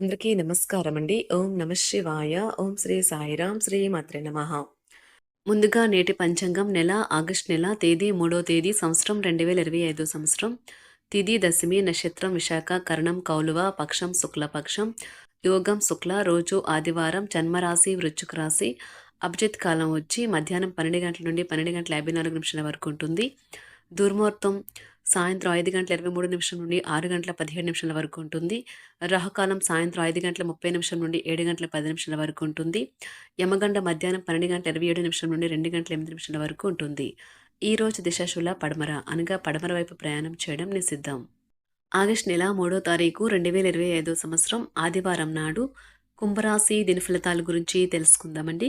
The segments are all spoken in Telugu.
అందరికీ నమస్కారం అండి. ఓం నమ శివాయ. ఓం శ్రీ సాయిరాం. శ్రీ మాత్రే నమః. ముందుగా నేటి పంచాంగం నెల ఆగస్టు నెల తేదీ మూడో తేదీ సంవత్సరం 2025 సంవత్సరం తిది దశమి నక్షత్రం విశాఖ కరణం కౌలువ పక్షం శుక్లపక్షం యోగం శుక్ల రోజు ఆదివారం జన్మరాశి వృచ్చుక రాశి అభిజిత్ కాలం వచ్చి మధ్యాహ్నం పన్నెండు గంటల నుండి పన్నెండు గంటల యాభై నాలుగు నిమిషాల వరకు ఉంటుంది దుర్ముహూర్తం సాయంత్రం ఐదు గంటల ఇరవై మూడు నిమిషం నుండి ఆరు గంటల పదిహేడు నిమిషాల వరకు ఉంటుంది. రాహుకాలం సాయంత్రం ఐదు గంటల ముప్పై నిమిషం నుండి ఏడు గంటల పది నిమిషాల వరకు ఉంటుంది. యమగండ మధ్యాహ్నం పన్నెండు గంటల ఇరవై ఏడు నిమిషం నుండి రెండు గంటల ఎనిమిది నిమిషాల వరకు ఉంటుంది. ఈ రోజు దిశాశుల పడమర అనగా పడమర వైపు ప్రయాణం చేయడం నిషిద్ధం. ఆగస్టు నెల మూడో తారీఖు రెండు వేల ఇరవై ఐదో సంవత్సరం ఆదివారం నాడు కుంభరాశి దిన ఫలితాల గురించి తెలుసుకుందామండి.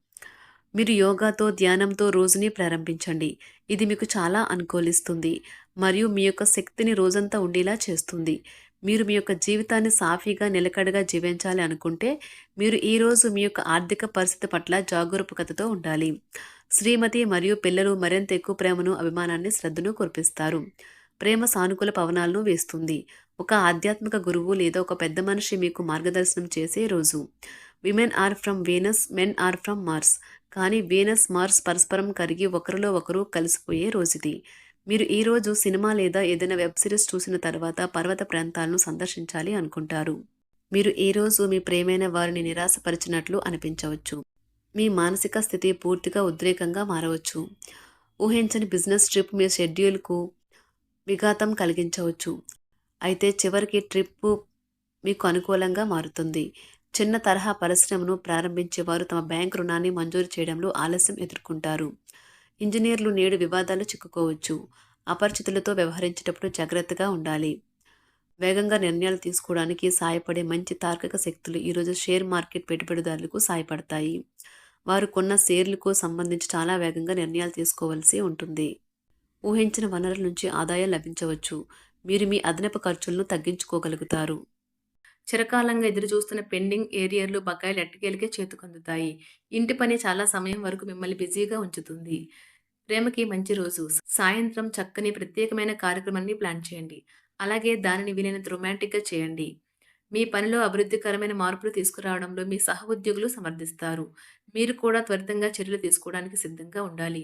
మీరు యోగాతో ధ్యానంతో రోజుని ప్రారంభించండి. ఇది మీకు చాలా అనుకూలిస్తుంది మరియు మీ యొక్క శక్తిని రోజంతా ఉండేలా చేస్తుంది. మీరు మీ యొక్క జీవితాన్ని సాఫీగా నిలకడగా జీవించాలి అనుకుంటే మీరు ఈరోజు మీ యొక్క ఆర్థిక పరిస్థితి పట్ల జాగరూకతతో ఉండాలి. శ్రీమతి మరియు పిల్లలు మరింత ఎక్కువ ప్రేమను అభిమానాన్ని శ్రద్ధను కురిపిస్తారు. ప్రేమ సానుకూల పవనాలను వేస్తుంది. ఒక ఆధ్యాత్మిక గురువు లేదా ఒక పెద్ద మనిషి మీకు మార్గదర్శనం చేసే రోజు. Women are from Venus men are from Mars కానీ వీనస్ మార్స్ పరస్పరం కరిగి ఒకరిలో ఒకరు కలిసిపోయే రోజుది. మీరు ఈరోజు సినిమా లేదా ఏదైనా వెబ్ సిరీస్ చూసిన తర్వాత పర్వత ప్రాంతాలను సందర్శించాలి అనుకుంటారు. మీరు ఈరోజు మీ ప్రేమైన వారిని నిరాశపరిచినట్లు అనిపించవచ్చు. మీ మానసిక స్థితి పూర్తిగా ఉద్రేకంగా మారవచ్చు. ఊహించని బిజినెస్ ట్రిప్ మీ షెడ్యూల్కు విఘాతం కలిగించవచ్చు. అయితే చివరికి ట్రిప్ మీకు అనుకూలంగా మారుతుంది. చిన్న తరహా పరిశ్రమను ప్రారంభించే వారు తమ బ్యాంకు రుణాన్ని మంజూరు చేయడంలో ఆలస్యం ఎదుర్కొంటారు. ఇంజనీర్లు నేడు వివాదాలు చిక్కుకోవచ్చు. అపరిచితులతో వ్యవహరించేటప్పుడు జాగ్రత్తగా ఉండాలి. వేగంగా నిర్ణయాలు తీసుకోవడానికి సాయపడే మంచి తార్కిక శక్తులు ఈరోజు షేర్ మార్కెట్ పెట్టుబడిదారులకు సాయపడతాయి. వారు కొన్న షేర్లకు సంబంధించి చాలా వేగంగా నిర్ణయాలు తీసుకోవాల్సి ఉంటుంది. ఊహించిన వనరుల నుంచి ఆదాయం లభించవచ్చు. మీరు మీ అదనపు ఖర్చులను తగ్గించుకోగలుగుతారు. చిరకాలంగా ఎదురు చూస్తున్న పెండింగ్ ఏరియర్లు బకాయిలు ఎట్టకేలకే చేతుకందుతాయి. ఇంటి పని చాలా సమయం వరకు మిమ్మల్ని బిజీగా ఉంచుతుంది. ప్రేమకి మంచి రోజు. సాయంత్రం చక్కని ప్రత్యేకమైన కార్యక్రమాన్ని ప్లాన్ చేయండి. అలాగే దానిని వీలైనంత రొమాంటిక్గా చేయండి. మీ పనిలో అభివృద్ధికరమైన మార్పులు తీసుకురావడంలో మీ సహ ఉద్యోగులు సమర్థిస్తారు. మీరు కూడా త్వరితంగా చర్యలు తీసుకోవడానికి సిద్ధంగా ఉండాలి.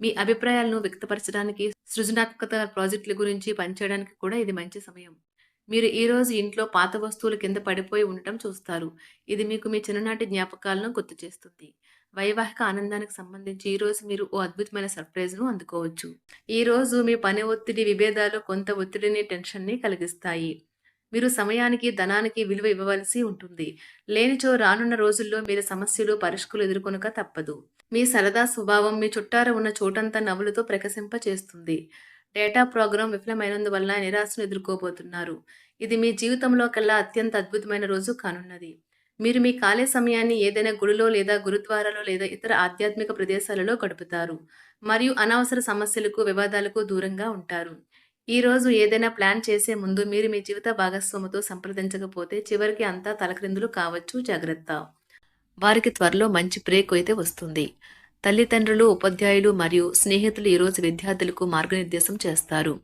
మీ అభిప్రాయాలను వ్యక్తపరచడానికి సృజనాత్మకత ప్రాజెక్టుల గురించి పనిచేయడానికి కూడా ఇది మంచి సమయం. మీరు ఈ రోజు ఇంట్లో పాత వస్తువులు కింద పడిపోయి ఉండటం చూస్తారు. ఇది మీకు మీ చిన్ననాటి జ్ఞాపకాలను గుర్తు చేస్తుంది. వైవాహిక ఆనందానికి సంబంధించి ఈరోజు మీరు ఓ అద్భుతమైన సర్ప్రైజ్ను అందుకోవచ్చు. ఈ రోజు మీ పని ఒత్తిడి విభేదాలు కొంత ఒత్తిడిని టెన్షన్ని కలిగిస్తాయి. మీరు సమయానికి ధనానికి విలువ ఇవ్వవలసి ఉంటుంది. లేనిచో రానున్న రోజుల్లో మీరు సమస్యలు పరిష్కలు ఎదుర్కొనక తప్పదు. మీ సరదా స్వభావం మీ చుట్టార ఉన్న చోటంతా నవ్వులతో ప్రకశింప చేస్తుంది. డేటా ప్రోగ్రాం విఫలమైనందువల్ల నిరాశను ఎదుర్కోబోతున్నారు. ఇది మీ జీవితంలో కల్లా అత్యంత అద్భుతమైన రోజు కానున్నది. మీరు మీ ఖాళీ సమయాన్ని ఏదైనా గుడిలో లేదా గురుద్వారాలో లేదా ఇతర ఆధ్యాత్మిక ప్రదేశాలలో గడుపుతారు. మరియు అనవసర సమస్యలకు వివాదాలకు దూరంగా ఉంటారు. ఈ రోజు ఏదైనా ప్లాన్ చేసే ముందు మీరు మీ జీవిత భాగస్వామితో సంప్రదించకపోతే చివరికి అంతా తలక్రిందులు కావచ్చు. జాగ్రత్త. వారికి త్వరలో మంచి బ్రేక్ అయితే వస్తుంది. తల్లిదండ్రులు ఉపాధ్యాయులు మరియు స్నేహితులు ఈరోజు విద్యార్థులకు మార్గనిర్దేశం చేస్తారు.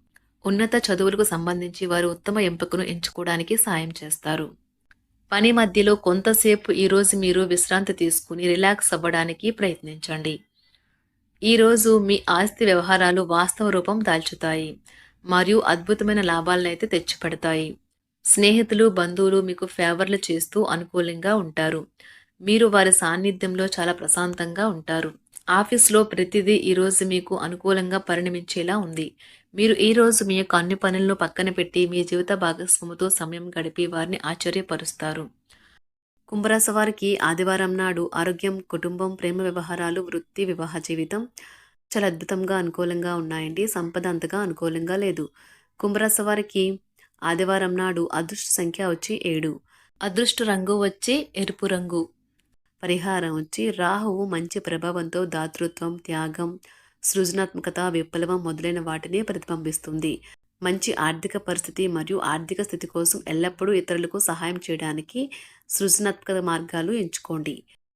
ఉన్నత చదువులకు సంబంధించి వారు ఉత్తమ ఎంపికను ఎంచుకోవడానికి సాయం చేస్తారు. పని మధ్యలో కొంతసేపు ఈరోజు మీరు విశ్రాంతి తీసుకుని రిలాక్స్ అవ్వడానికి ప్రయత్నించండి. ఈరోజు మీ ఆస్తి వ్యవహారాలు వాస్తవ రూపం దాల్చుతాయి. మరియు అద్భుతమైన లాభాలను అయితే తెచ్చిపెడతాయి. స్నేహితులు బంధువులు మీకు ఫేవర్లు చేస్తూ అనుకూలంగా ఉంటారు. మీరు వారి సాన్నిధ్యంలో చాలా ప్రశాంతంగా ఉంటారు. ఆఫీస్లో ప్రతిదీ ఈరోజు మీకు అనుకూలంగా పరిణమించేలా ఉంది. మీరు ఈ రోజు మీ యొక్క అన్ని పనులను పక్కన పెట్టి మీ జీవిత భాగస్వామితో సమయం గడిపి వారిని ఆశ్చర్యపరుస్తారు. కుంభరాశి వారికి ఆదివారం నాడు ఆరోగ్యం కుటుంబం ప్రేమ వ్యవహారాలు వృత్తి వివాహ జీవితం చాలా అద్భుతంగా అనుకూలంగా ఉన్నాయండి. సంపద అంతగా అనుకూలంగా లేదు. కుంభరాశి వారికి ఆదివారం నాడు అదృష్ట సంఖ్య వచ్చి ఏడు. అదృష్ట రంగు వచ్చి ఎరుపు రంగు. పరిహారం వచ్చి రాహువు మంచి ప్రభావంతో దాతృత్వం త్యాగం సృజనాత్మకత విప్లవం మొదలైన వాటిని ప్రతిబింబిస్తుంది. మంచి ఆర్థిక పరిస్థితి మరియు ఆర్థిక స్థితి కోసం ఎల్లప్పుడూ ఇతరులకు సహాయం చేయడానికి సృజనాత్మక మార్గాలు ఎంచుకోండి.